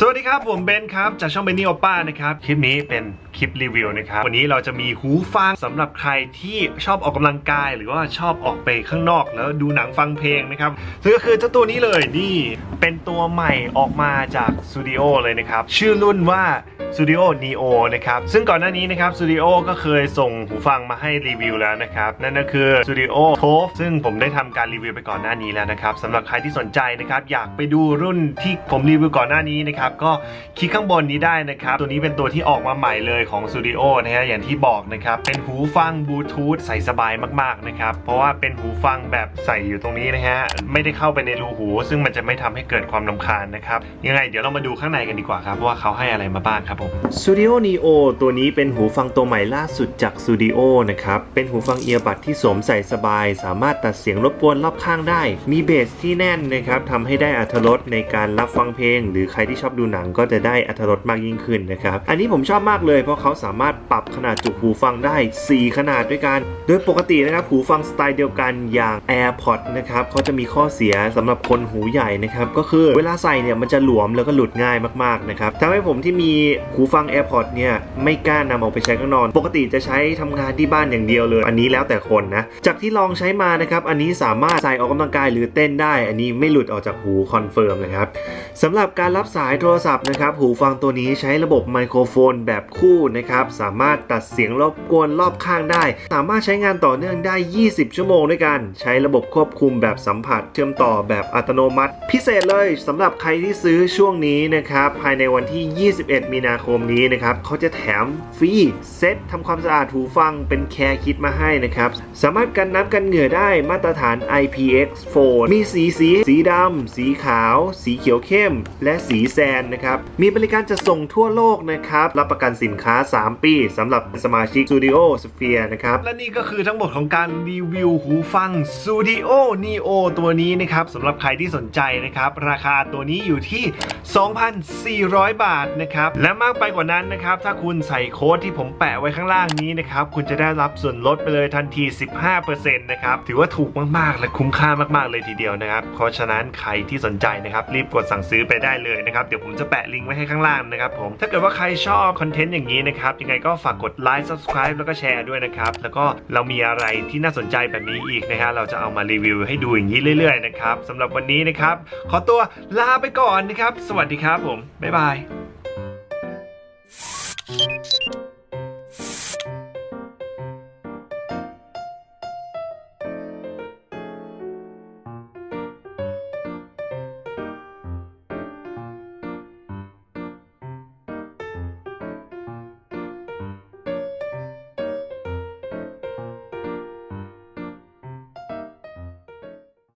สวัสดีครับ ผมเบนครับ จากช่องเบนนี่โอป้านะครับ คลิปนี้เป็นคลิปรีวิวนะครับ วันนี้เราจะมีหูฟังสำหรับใครที่ชอบออกกำลังกาย หรือว่าชอบออกไปข้างนอกแล้วดูหนังฟังเพลงนะครับซึ่งก็คือเจ้าตัวนี้เลยนี่เป็นตัวใหม่ออกมาจากสตูดิโอเลยนะครับ ชื่อรุ่นว่า Studio Neo นะครับ ซึ่งก่อนหน้านี้นะครับ Studio ก็เคยส่งหูฟังมาให้รีวิวแล้วนะครับ นั่นก็คือ Studio t o f ซึ่งผมได้ทำการรีวิวไปก่อนหน้านี้แล้วนะครับสำหรับใครที่สนใจนะครับ อยากไปดูรุ่นที่ผมรีวิวก่อนหน้านี้นะครับ ก็คลิกข้างบนนี้ได้นะครับ ตัวนี้เป็นตัวที่ออกมาใหม่เลยของ Studio นะฮะอย่างที่บอกนะครับ เป็นหูฟังบลูทูธใส่สบายมากๆนะครับ เพราะว่าเป็นหูฟังแบบใส่อยู่ตรงนี้นะฮะไม่ได้เข้าไปในรูหู ซึ่งมันจะไม่ทำให้เกิดความลำคาญนะครับยังไงเดี๋ยวเรามาดูข้างในกันดีกว่าครับว่าเขาให้อะไรมาบ้างครับผม Studio Neo ตัวนี้เป็นหูฟังตัวใหม่ล่าสุดจาก Studio นะครับ เป็นหูฟังเอียร์บัดที่สวมใส่สบาย สามารถตัดเสียงรบกวนรอบข้างได้ มีเบสที่แน่นนะครับทำให้ได้อัธรสในการรับฟังเพลง หรือใครที่ชอบดูหนังก็จะได้อัธรสมากยิ่งขึ้นนะครับ อันนี้ผมชอบมากเลยเพราะเขาสามารถปรับขนาดจุหูฟังได้ 4 ขนาดด้วยกัน โดยปกตินะครับหูฟังสไตล์เดียวกันอย่าง AirPods นะครับเขาจะมีข้อเสียสำหรับคนหูใหญ่นะครับก็คือเวลาใส่เนี่ยมันจะหลวมแล้วก็หลุดง่ายมากๆนะครับทำให้ผมที่มีหูฟัง AirPods เนี่ยไม่กล้านำออกไปใช้ข้างนอกปกติจะใช้ทำงานที่บ้านอย่างเดียวเลย อันนี้แล้วแต่คนนะ จากที่ลองใช้มานะครับ อันนี้สามารถใส่ออกกำลังกายหรือเต้นได้ อันนี้ไม่หลุดออกจากหูคอนเฟิร์มนะครับสำหรับการรับสายโทรศัพท์นะครับ หูฟังตัวนี้ใช้ระบบไมโครโฟนแบบคู่นะครับ สามารถตัดเสียงรบกวนรอบข้างได้ สามารถใช้งานต่อเนื่องได้ 20 ชั่วโมงด้วยกัน ใช้ระบบควบคุมแบบสัมผัส เชื่อมต่อแบบอัตโนมัติ พิเศษเลยสำหรับใครที่ซื้อช่วงนี้นะครับ ภายในวันที่ 21 มีนาคมนี้นะครับเขาจะแถมฟรีเซ็ตทำความสะอาดหูฟังเป็นแคร์คิดมาให้นะครับ สามารถกันน้ำกันเหงื่อได้มาตรฐาน IPX4 มีสีสีสีดำ สีขาว สีเขียวเข้ม และสีแซนนะครับ มีบริการจะส่งทั่วโลกนะครับ รับประกันสินค้า 3 ปีสำหรับสมาชิก Studio Sphere นะครับ และนี่ก็คือทั้งหมดของการรีวิวหูฟัง Studio Neo ตัวนี้นะครับสำหรับใครที่สนใจนะครับ ราคาตัวนี้อยู่ที่ 2,400 บาทนะครับและมาากไปกว่านั้นนะครับ ถ้าคุณใส่โค้ดที่ผมแปะไว้ข้างล่างนี้นะครับ คุณจะได้รับส่วนลดไปเลยทันที 15%นะครับ ถือว่าถูกมากๆ และคุ้มค่ามากๆเลยทีเดียวนะครับ เพราะฉะนั้นใครที่สนใจนะครับ รีบกดสั่งซื้อไปได้เลยนะครับ เดี๋ยวผมจะแปะลิงก์ไว้ให้ข้างล่างนะครับผม ถ้าเกิดว่าใครชอบคอนเทนต์อย่างนี้นะครับ ยังไงก็ฝากกดไลค์ subscribe แล้วก็แชร์ด้วยนะครับ แล้วก็เรามีอะไรที่น่าสนใจแบบนี้อีกนะฮะ เราจะเอามารีวิวให้ดูอย่างนี้เรื่อยๆนะครับสำหรับวันนี้นะครับ ขอตัวลาไปก่อนนะครับ สวัสดีครับผมบ๊ายบาย you